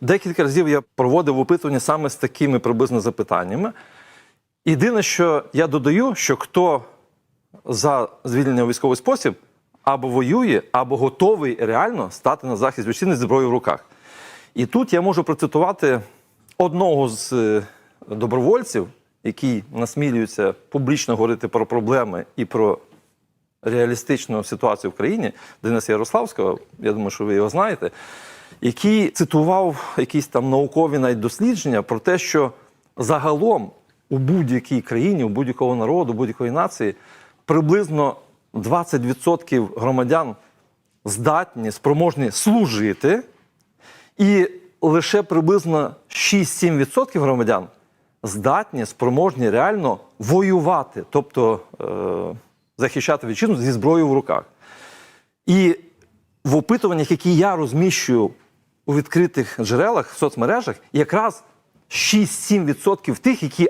Декілька разів я проводив опитування саме з такими приблизно запитаннями. Єдине, що я додаю, що хто за звільнення у військовий спосіб або воює, або готовий реально стати на захист вітчизни з зброєю в руках. І тут я можу процитувати одного з е, добровольців, який насмілюється публічно говорити про проблеми і про реалістичну ситуацію в країні, Дениса Ярославського, я думаю, що ви його знаєте, який цитував якісь там наукові навіть дослідження про те, що загалом у будь-якій країні, у будь-якого народу, будь-якої нації приблизно 20% громадян здатні, спроможні служити, і лише приблизно 6-7% громадян здатні, спроможні реально воювати, тобто е, захищати вітчизну зі зброєю в руках. І в опитуваннях, які я розміщую у відкритих джерелах в соцмережах, якраз 6-7% тих, які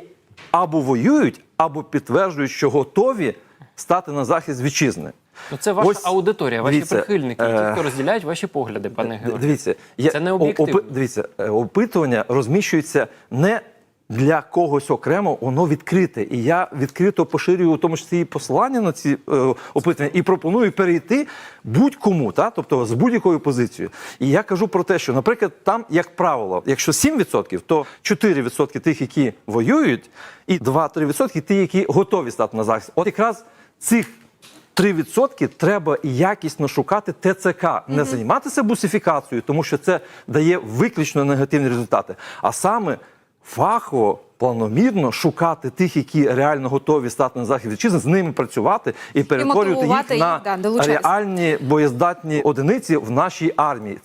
або воюють, або підтверджують, що готові стати на захист вітчизни. Ну, це ваша Ось, аудиторія, ваші дивіться, прихильники, які е, хто розділяють ваші погляди, пане Георгію. Дивіться, я, не об'єктивно. опи- Дивіться, е, опитування розміщується не для когось окремо, воно відкрите. І я відкрито поширюю, у тому числі і посилання на ці е, опитування, і пропоную перейти будь-кому, та? тобто з будь-якою позицією. І я кажу про те, що, наприклад, там, як правило, якщо 7%, то 4% тих, які воюють, і 2-3% ті, які готові стати на захист. От якраз цих 3% треба якісно шукати ТЦК, не займатися бусифікацією, тому що це дає виключно негативні результати, а саме фахово, планомірно шукати тих, які реально готові стати на захід вітчизни, з ними працювати і перетворювати їх їх, на да, реальні боєздатні одиниці в нашій армії.